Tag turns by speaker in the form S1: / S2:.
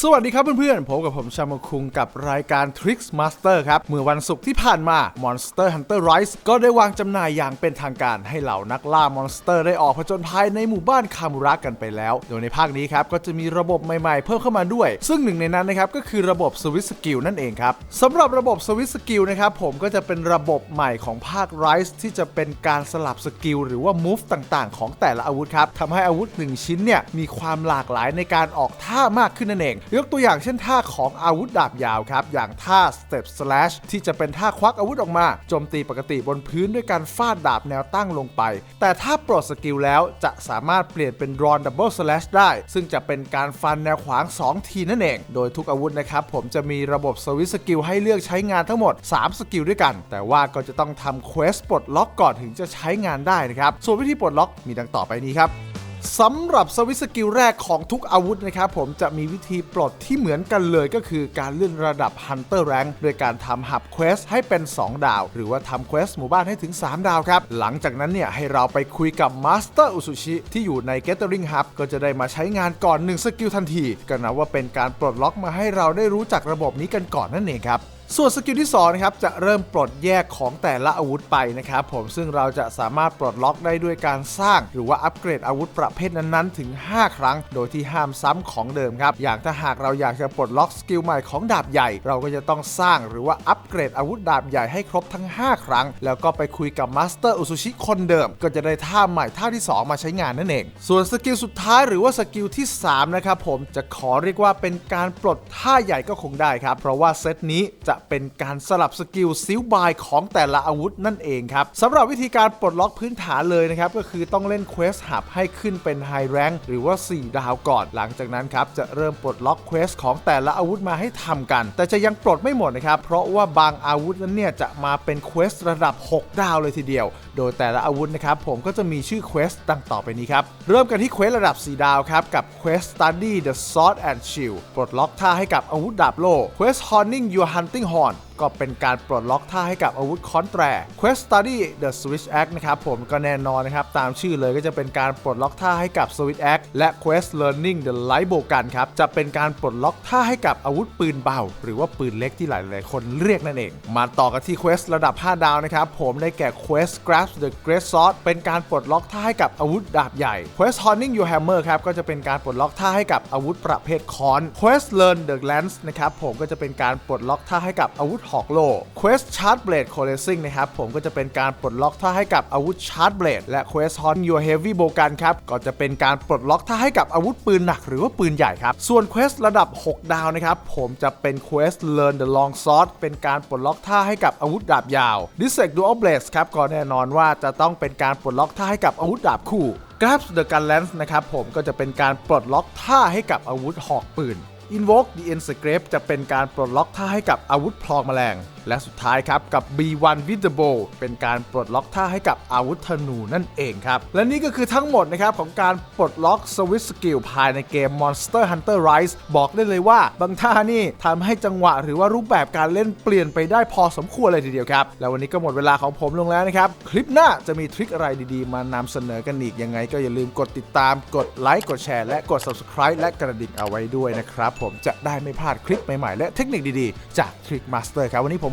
S1: สวัสดีครับเพื่อนๆพบกับผมชามาคุงกับรายการ Tricks Master ครับ เมื่อวันศุกร์ที่ผ่านมา Monster Hunter Rise ก็ได้วางจำหน่ายอย่างเป็นทางการให้เหล่านักล่ามอนสเตอร์ได้ออกผจญภัยในหมู่บ้านคามูระกันไปแล้ว โดยในภาคนี้ครับ ก็จะมีระบบใหม่ๆ เพิ่มเข้ามาด้วย ซึ่งหนึ่งในนั้นนะครับ ก็คือระบบสวิตสกิลนั่นเองครับสำหรับระบบสวิตสกิลนะครับผมก็จะเป็นระบบใหม่ของภาค Rise ที่จะเป็นการสลับสกิลหรือว่า move ต่างๆ ของแต่ละอาวุธครับทำให้อาวุธหนึ่งชิ้นเนี่ยมีความหลากหลายในการออกท่ามากขึ้นนั่นเองยกตัวอย่างเช่นท่าของอาวุธดาบยาวครับ อย่างท่า Step Slash ที่จะเป็นท่าควักอาวุธออกมาโจมตีปกติบนพื้นด้วยการฟาดดาบแนวตั้งลงไป แต่ถ้าปลดสกิลแล้วจะสามารถเปลี่ยนเป็น Drawn Double Slash ได้ ซึ่งจะเป็นการฟันแนวขวาง 2 ทีนั่นเอง โดยทุกอาวุธนะครับ ผมจะมีระบบสวิตสกิลให้เลือกใช้งานทั้งหมด 3 สกิลด้วยกัน แต่ว่าก็จะต้องทำเควสปลดล็อกก่อนถึงจะใช้งานได้นะครับ ส่วนวิธีปลดล็อกมีดังต่อไปนี้ครับ สำหรับสวิตสกิลแรกของทุกอาวุธนะครับผมจะมีวิธีปลดที่เหมือนกันเลยก็คือการเลื่อนระดับ Hunter Rank โดยการทำหับเควสให้เป็น 2 ดาว หรือว่าทำเควสหมู่บ้านให้ถึง 3 ดาวครับ หลังจากนั้นเนี่ยให้เราไปคุยกับ Master Usushi ที่อยู่ใน Gathering Hub ก็จะได้มาใช้งานก่อน 1 สกิลทันที ก็นับว่าเป็นการปลดล็อกมาให้เราได้รู้จักระบบนี้กันก่อนนั่นเองครับ ส่วนสกิลที่2นะครับจะเริ่มปลดแยกของแต่ละอาวุธไปนะครับผมซึ่งเราจะสามารถปลดล็อกได้ด้วยการสร้าง หรือว่าอัปเกรดอาวุธประเภทนั้นๆ ถึง 5 ครั้ง โดยที่ห้ามซ้ำของเดิมครับ อย่างถ้าหากเราอยากจะปลดล็อกสกิลใหม่ของดาบใหญ่ เราก็จะต้องสร้างหรือว่าอัปเกรดอาวุธดาบใหญ่ให้ครบทั้ง 5 ครั้ง แล้วก็ไปคุยกับมาสเตอร์อุซุชิคนเดิม ก็จะได้ท่าใหม่ท่าที่ 2 มาใช้งานนั่นเอง ส่วนสกิลสุดท้ายหรือว่าสกิลที่3นะครับผมจะขอเรียกว่าเป็นการปลดท่าใหญ่ก็คงได้ครับเพราะว่าเซตนี้จะเป็นการสลับสกิลซิลบายของแต่ละอาวุธนั่นเองครับสำหรับวิธีการปลดล็อกพื้นฐานเลยนะครับ ก็คือต้องเล่นเควสหับให้ขึ้นเป็นไฮแรงหรือว่า 4 ดาวก่อนหลังจากนั้นครับจะเริ่มปลดล็อกเควสของแต่ละอาวุธมาให้ทำกัน แต่จะยังปลดไม่หมดนะครับ เพราะว่าบางอาวุธนั้นเนี่ยจะมาเป็นเควสระดับ 6 ดาวเลยทีเดียว โดยแต่ละอาวุธนะครับผมก็จะมีชื่อเควสดังต่อไปนี้ครับเริ่มกันที่เควสระดับ 4 ดาวครับกับเควส Study the Sword and Shield ปลดล็อกท่าให้กับอาวุธดาบโล่เควส Honing Your Hunting Horn ก็เป็นการปลดล็อกท่าให้กับอาวุธคอนแตร Quest Study the Switch Axe นะครับผมก็แน่นอนนะครับตามชื่อเลยก็จะเป็นการปลดล็อกท่าให้กับ Switch Axe และ Quest Learning the Light Bow Gun ครับจะเป็นการปลดล็อกท่าให้กับอาวุธปืนเบา หรือว่าปืนเล็กที่หลายๆ คนเรียกนั่นเอง มาต่อกันที่ Quest ระดับ 5 ดาวนะครับผมได้แก่ Quest Grasp the Great Sword เป็นการปลดล็อกท่าให้กับอาวุธดาบใหญ่ Quest Honing Your Hammer ครับก็จะเป็นการปลดล็อกท่าให้กับอาวุธประเภทค้อน Quest Learn the Lance นะครับผมก็จะเป็นการปลดล็อกท่าให้กับอาวุธหอกโล Quest Charge Blade c o l e s i n g นะครับผมก็จะเป็นการปลดล็อกท่าให้กับอาวุธ Charge Blade และ Quest Hunt Your Heavy Bow Gun ครับก็จะเป็นการปลดล็อกท่าให้กับอาวุธปืนหนักหรือว่าปืนใหญ่ครับ ส่วน Quest ระดับ 6 ดาวนะครับผมจะเป็น Quest Learn the Long Sword เป็นการปลดล็อกท่าให้กับอาวุธดาบยาว Dissect Dual Blades ครับก็แน่นอนว่าจะต้องเป็นการปลดล็อกท่าให้กับอาวุธดาบคู่ Grasp the Gun Lance นะครับผมก็จะเป็นการปลดล็อกท่าให้กับอาวุธหอกปืน Invoke the Enscrape จะเป็นการปลดล็อกท่าให้กับอาวุธพลองแมลง และสุดท้ายครับกับ B1 with the bow เป็นการปลดล็อกท่าให้กับอาวุธธนูนั่นเองครับ และนี่ก็คือทั้งหมดนะครับของการปลดล็อกสวิตสกิลภายในเกม Monster Hunter Rise บอกได้เลยว่าบางท่านี่ทำให้จังหวะหรือว่ารูปแบบการเล่นเปลี่ยนไปได้พอสมควรเลยทีเดียวครับ แล้ววันนี้ก็หมดเวลาของผมลงแล้วนะครับ คลิปหน้าจะมีทริคอะไรดีๆ มานำเสนอกันอีกยังไง ก็อย่าลืมกดติดตามกดไลค์กดแชร์และกด subscribe และกระดิ่งเอาไว้ด้วยนะครับผมจะได้ไม่พลาดคลิปใหม่ๆและเทคนิคดีๆ จาก Trick Master ครับวันนี้ผม